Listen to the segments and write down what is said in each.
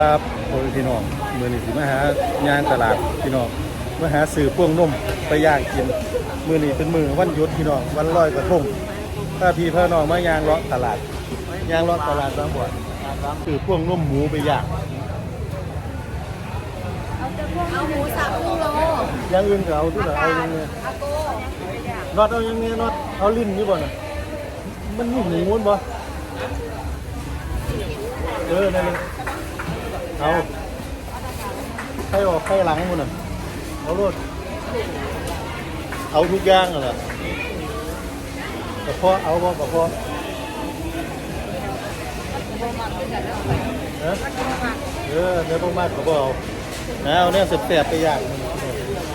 ครับโอ้ยพี่น้องมือนี้สิมาหางานตลาดพี่น้องมาหาซื้อพวงนมไปย่างกินมือนี้เป็นมือวันหยุดพี่น้องวันลอยกระทงถ้าพี่พ่อน้องมายางเลาะตลาดยางเลาะตลาดบางบ่อนซื้อพวงนมหมูไปย่างเอาหมูสับครึ่งโลอย่างอื่นก็เอาที่ละเอาอย่างเงี้ยอาโก้น็อตเอาอย่างเงี้ยน็อตเอาลิ้นนี่บ่น่ะมันมีหมูมันบ่เออนั่นเลย เอาใครออกใครหลังมันน่ะเอารถเอาทุกอย่างอะล่ะกระเพาะเอาบ่กระเพาะเออเออเนื้อพวกมากก็บ่เอานะเอาเนี่ยเสียบๆไปย่าง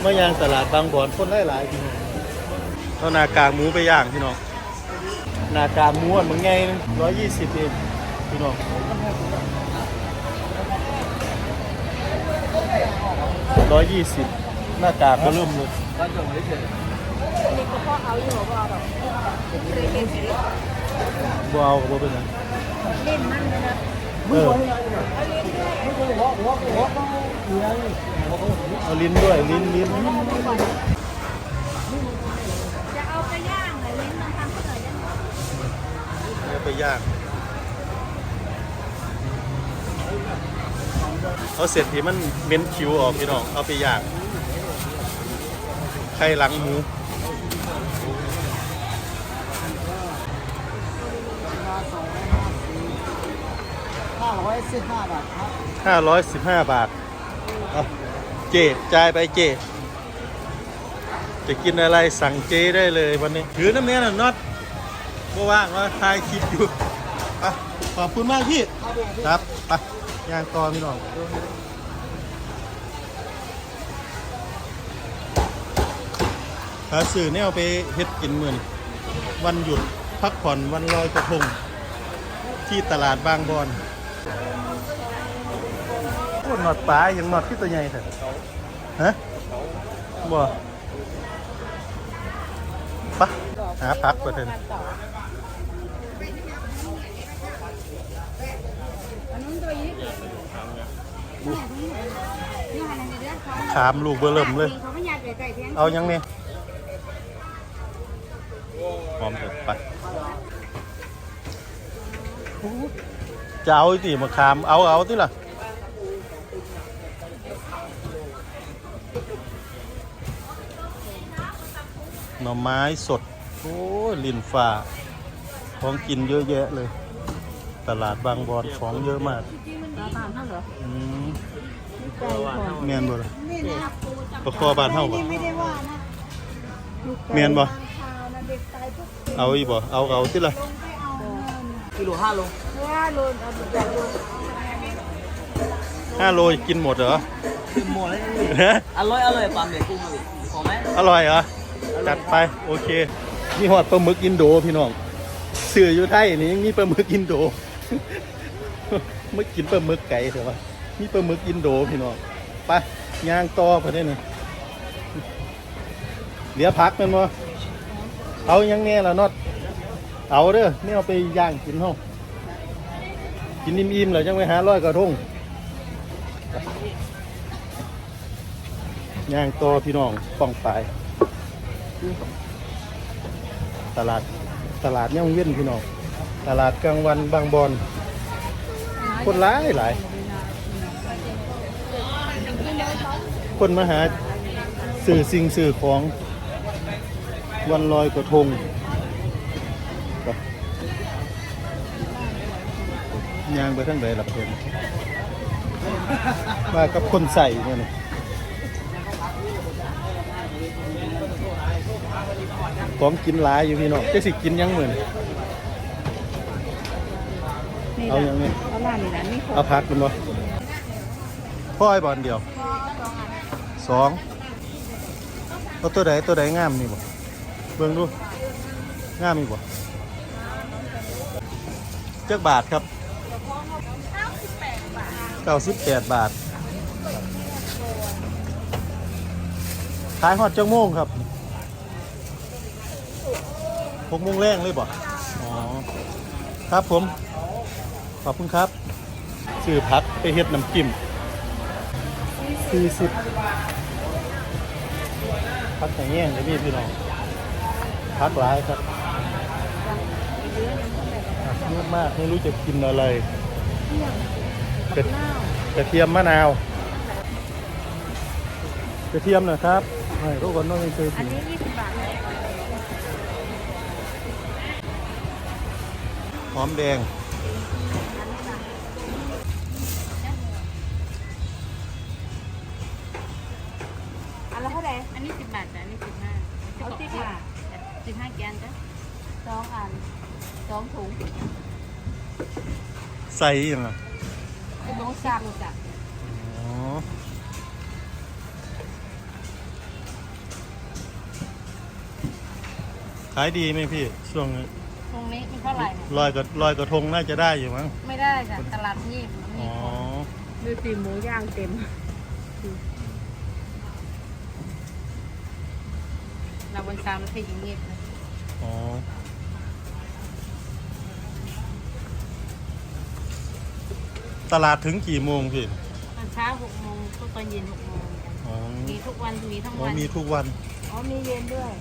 เมื่อย่างตลาดบางบ่อนคนหลายๆพี่น้องเอาหนากากหมูไปย่างพี่น้องหนากากหมูอะมันไงร้อยยี่สิบเองพี่น้อง ร้อยยี่สิบหน้ากากก็เริ่มเลยนี่ก็พ่อเอาอยู่บ่แบบเคยเห็นสิบ่เอาก็บ่เป็นหยังเล่นมันเลยนะเออเอาลิ้นด้วยลิ้นลิ้นจะเอาไปย่างเลยเล่นมันทำเท่าไหร่ยังเอาไปย่าง เอาเสร็จที่มันเม้นคิวออกพี่น้องเอาไปย่างไข่หลังหมูห้าร้อยสิบห้าบาทครับห้าร้อยสิบห้าบาทเอาเจจ่ายไปเจจะกินอะไรสั่งเจได้เลยวันนี้ ถือน้ำเนี้ยน่ะน็อตก็ว่างว่าถ่ายคลิปอยู่อะขอบคุณมากพี่ ครับไป ยางตอพี่น้องหาสื่อเนี่ยเอาไปเฮ็ดกินมือนวันหยุดพักผ่อนวันลอยกระทง ที่ตลาดบางบอนโอ้หนอดปลาอยังหนอดที่ตัวใหญ่เถอะฮะบ่ปะหาพักประเทศอันนู้นตัวนี้เนี่ยนี่หันในเรื่องเขาขามลูกเบอร์เริ่มเลยเขาไม่อยากไก่เพียงเอายังเนี่ยหอมเถอะไปจะเอาสิมาขาม เอาเอาที่ล่ะหน่อไม้สด โอ้ยลินฟ้าของกินเยอะแยะเลย ตลาดบางบอนของเยอะมากตาตามเท่าเหรอ อืมไก่ของแมนบ่ล่ะนี่นะประคอบานเท่าบ่ไม่ได้ว่านะเมียนบ่ข่าวนะเด็กตายทุกเอาอีบ่เอาเอาที่ล่ะลงไปเอาเงินกิโลห้าโลว่าโลนเอาดุจโลนห้าโลกินหมดเหรอ คือหมดแล้วนี่ฮะ อร่อยอร่อยปลาเมียกุ้งเลยพอไหมอร่อยเหรอ จัดไป โอเค มีหอดปลาหมึกอินโดพี่น้องเสืออยู่ไทยนี่ยังมีปลาหมึกอินโดไม่กินปลาหมึกไก่เถอะวะ มีปลาหมึกอินโดพี่น้องไปย่างต่อพอได้หนึ่งเดี๋ยวพักแมันบ่เอายังแน่ละนอตเอาเด้อนี่เอาไปย่างกินเฮากินอิ่มๆแล้วจังไปหาร้อยกระทงย่างต่อพี่น้องป้องไปลายตลาดตลาดย่างเว้นพี่น้องตลาดกลางวันบางบอนคนหลายหลาย คนมาหาสื่อสิ่งสื่อของวันลอยกระทงไปย่างไปทั้งใดหลับเพื่อนมากับคนใส่เนี่ยนี่ของกินหลายอยู่พี่น้องจะสิกินยังเหมือนเอายังไงเอาล่านี่นะนี่คนเอาพักกันบ่พ่อยบอลเดียว สองเอาตัวใดตัวใดงามนี่บ่เบิ่งดูงามมีบ่จักบาทครับเก้าสิบแปดบาทขายฮอดจังโมงครับหกโมงแรงเลยบ่อ๋อครับผม ขอบคุณครับ ซื้อผักไปเฮ็ดน้ำจิ้ม สี่สิบผักแห้งแย่งเลยพี่พี่น้องผักหลายครับผักเยอะมากไม่รู้จะกินอะไรกระกระเทียมมะนาวกระเทียมนะครับไม่ทุกคนต้องเคยอักินนนี้ยี่สิบบาทเลยหอมแดง ส่ยังไงเป็นน้องสั่งจ้ะอ๋อขายดีไหมพี่ช่วงนี้ตรงนี้มีเท่าไหร่เนี่ยลอยกับลอยกระทงน่าจะได้อยู่มั้งไม่ได้จ้ะตลาดนี่อ๋มีอดูสีหมูย่างเต็ม เราบนซามไม่ใช่ยิงเงียบนะอ๋อ ตลาดถึงกี่โมงพี่ตอนเช้าหกโมงทุกตอนเย็นหกโมงจ้ะอ๋อมีทุกวันมีทั้งอ๋อวันมีทุกวันอ๋อมีเย็นด้วย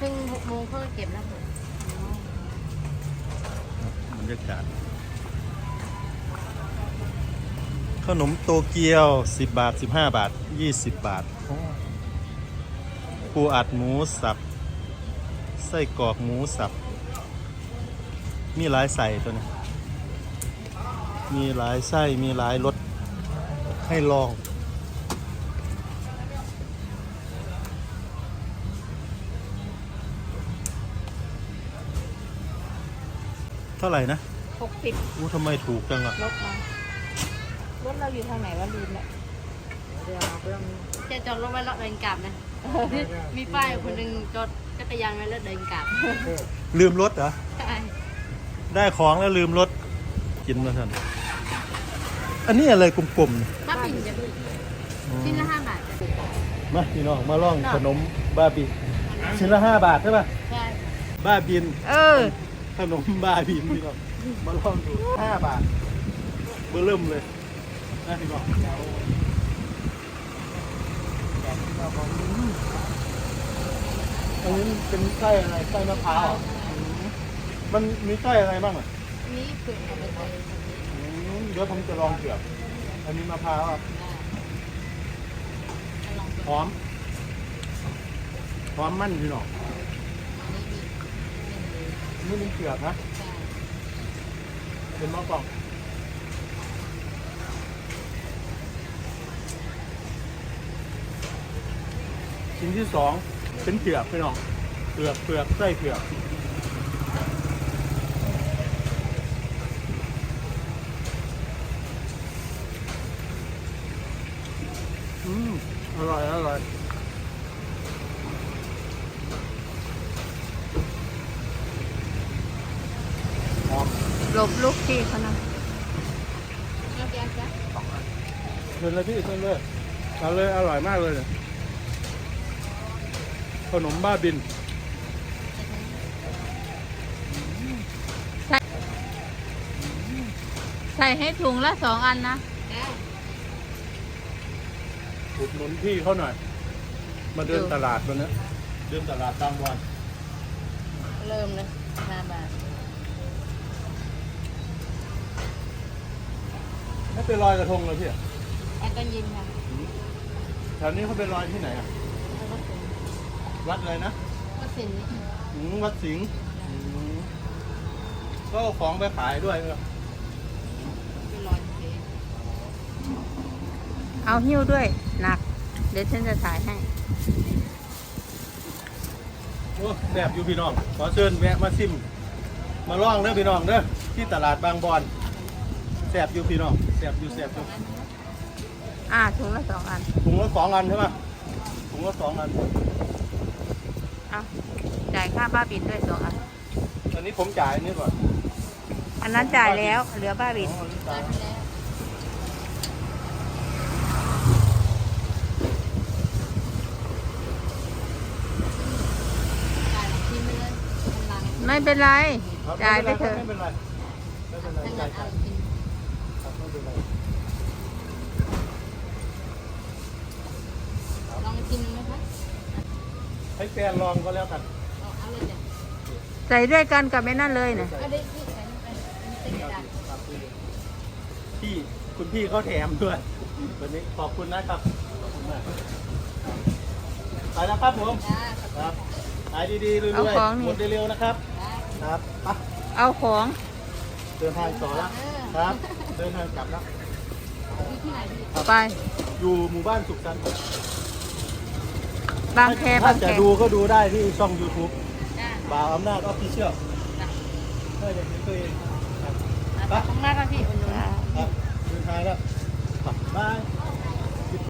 ซึ่งหกโมงเขาก็เก็บแล้วผมบรรยากาศขนมโตเกียว 10 บาท 15 บาท 20 บาทอ๋อปูอัดหมูสับ ไส้กรอกหมูสับ มีหลายใส่ตัวนี้ มีหลายไส้มีหลายรสให้ลอง เท่าไหร่นะหกสิบอู้ทำไมถูกจังอะลดมารถเราอยู่ทางไหนวะลืมแล้วเดี๋ยวเอาเรื่องจะจอดรถไว้แล้วเดินกลับนะ มีป้ายคนหนึ่งจอดจักรยานไว้แล้วเดินกลับลืมรถเหรอ ใช่ ได้ของแล้วลืมรถกินมาท่าน อันนี้อะไรกลมๆเนี่ยป้าปิ่นจะพี่ชิ้นละห้าบาทจ้ะมาพี่น้องมาลองขนมบาบินชิ้นละห้าบาทใช่ป่ะใช่บ้าบิน เออ ขนมบ้าบินพี่น้องมาลองดูห้าบาทเบอร์เริ่มเลยนะพี่น้องอันนี้เป็นไส้อะไรไส้มะพร้าวเหรอมันมีไส้อะไรบ้างอะ อันนี้คือเอาไปใส่อืม เดี๋ยวผมจะลองเผือกอันนี้มะพร้าวอะลองดูหอมหอมมันพี่น้องอันนี้มีนี่เป็นเผือกนะเป็นมะกองชิ้นที่สองเป็นเผือกพี่น้องเผือกเผือกไส้เผือก อืมอร่อย อร่อยหอมหลบลูกพี่เขานะเอาแกนจ้ะเชิญเลยพี่เชิญเลยเอาเลยอร่อยมากเลยเนี่ยขนมบ้าบิน ใส่ให้ถุงละสองอันนะจ้ะ อุดหนุนพี่เขาหน่อย มาเดินตลาดวันนี้เดินตลาดตามวันเริ่มเลยห้าบาทไม่ไปลอยกระทงเลยพี่แอนก็ยินค่ะแถวนี้เขาไปลอยที่ไหนอะ แล้วก็ถึงวัดอะไรนะก็สินนี่อืมวัดสิงห์อืมก็เอาของไปขายด้วยเออ ไปลอยเจ๊ เอาหิ้วด้วย หนัก เดี๋ยวฉันจะถ่ายให้ โอ้แซ่บอยู่พี่น้อง ขอเชิญแวะมาซิม มาล่องเด้อพี่น้องเด้อที่ตลาดบางบอนแซ่บอยู่พี่น้องแซ่บอยู่แซ่บอยู่อ่าถุงละสองอัน ถุงละสองอันใช่ไหมถุงละสองอันเอาจ่ายค่าบ้าบินด้วยสองอัน อันนี้ผมจ่ายอันนี้ก่อน อันนั้นจ่ายแล้ว เหลือบ้าบินอ๋ออันนี้จ่าย ไปแล้วจ่ายทิ้งไปเลยกำลัง ไม่เป็นไร ครับจ่ายไปเถอะ ไม่เป็นไรไม่เป็นไรถ้าจ่างั้ยนเอาจ่ายกินเป็นไรลองกินไหมคะให้แฟนลองก็แล้วกันเอาเอาเลยจ้ะใส่ด้วยกันกับไอ้นั่นเลยนะก็ได้ที่ใส่ลงไปเป็นเส้นจ้ะพี่คุณพี่เขาแถมด้วยวันนี้ขอบคุณนะครับขอบคุณมากไปแล้วครับผม จ้า ครับ ขายดีๆเรื่อยเอาของนี่ ๆหมดเร็วๆนะครับจ้าครับไปเอาของเดินทางต่อแล้วครับ เดินทางกลับแล้วอยู่ที่ไหนพี่ไป อยู่หมู่บ้านสุขสันต์บางแคถ้าบางจะแคดูก็ดูได้ที่ช่อง YouTube จ้าบ่าวอำนาจออฟฟิเชียลจ้าถ้าอยากเห็นตัวเองครับขอบคุณมากครับพี่อุ่นนุนครับเดินทางแล้วบาย